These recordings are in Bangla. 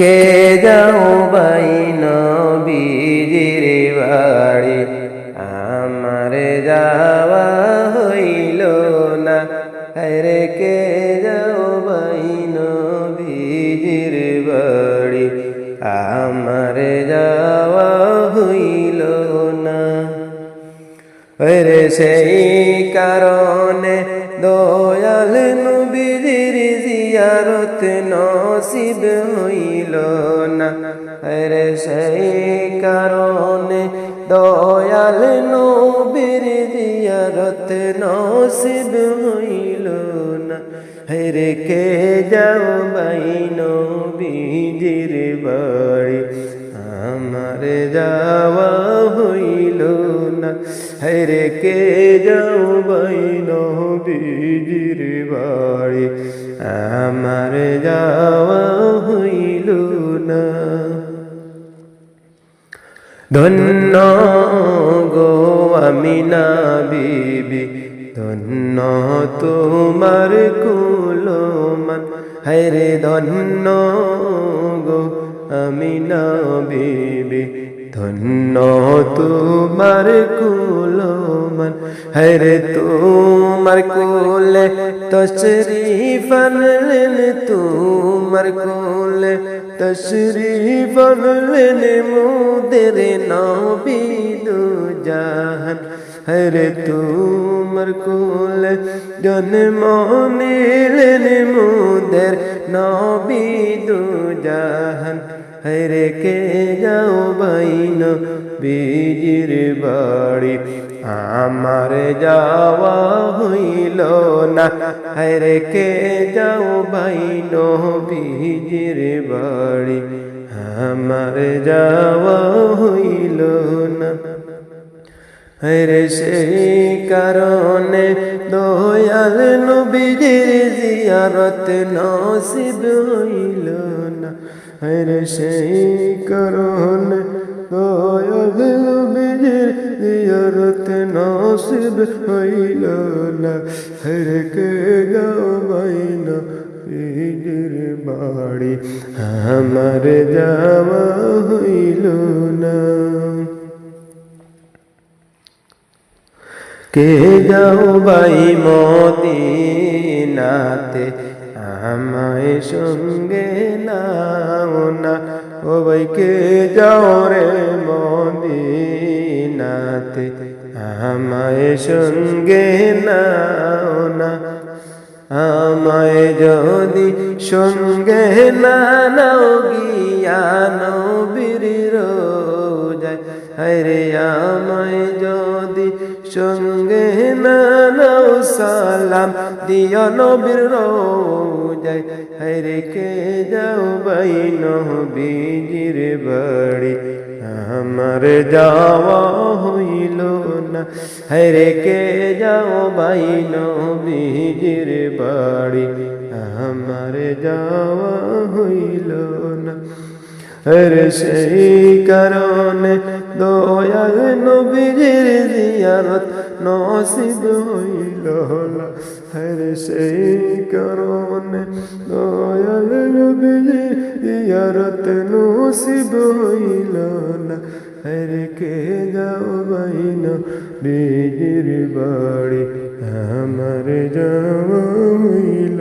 কে যাও বাই নবীজির বাড়ি? আমার যাওয়া হইল না। হরে কে যাও বাই নবীজির বাড়ি? আমার যাওয়া হইল না। রে সেই কারণে দয়াল নবীর জিয়ারত নসিব হইল না রে সেই কারণে দয়াল নবীর জিয়ারত নসিব হইল না রে কে যাও বাই নবীজির বাড়ি আমার যাওয়া হইল না হরে কে যাও বাইন বীজির বাড়ি আমার যাওয়া ধন্য গো আমিনা বিবি, ধন্য তোমার কুলমান। হরে ধন্য গো আমিনা বিবি, ধন্য তোমার কুলমান। হরে তোমার কুলে তশরিফ আনলেন, তোমার কুলে তশরিফ আনলেন মুদের নবী দু জাহান। হরে তোমার কুলে জন্ম নিলেন মুদের নবী দু জাহান। হরে কে যাও বাইন বীজির বাড়ি। আমার যাওয়া হইল না। হরে কে যাও বাইন বীজির বাড়ি? আমার যাওয়া হইল না। হরে সেই কারণে দয়াল নবীজির জিয়ারত নসিব হইল না। হরে সেই কারণে দয়াল হইল বাড়ি আমার যাওয়া হইল না কে যাও বাই মদিনাতে আমায় সঙ্গে নাও না ও ভাই কে যাও রে মদিনাতে আমায় সঙ্গে নাও না। আমায় যদি সঙ্গে না নাও গিয়া নবীর রোজায় হরে আমায় যদি সঙ্গে না নাও সালাম। দিও নবীর রোজায় কে যাও বাই নবীজির বাড়ি। আমার যাওয়া হইল না কে যাও বাই নবীজির বাড়ি। আমার যাওয়া হইল না সেই কারণে দয়াল নবীজির জিয়ারত নসিব হইল হরে সেই করণে দয়াল রবি জিয়ারত নসিব হইল না। হরে কে যাও বাইন বেজির বাড়ি, আমার যাওয়া হইল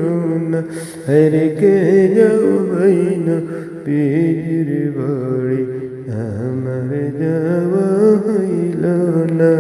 না। হরে কে যাও বাইন বেজির বাড়ি, আমার যাওয়া হইল না।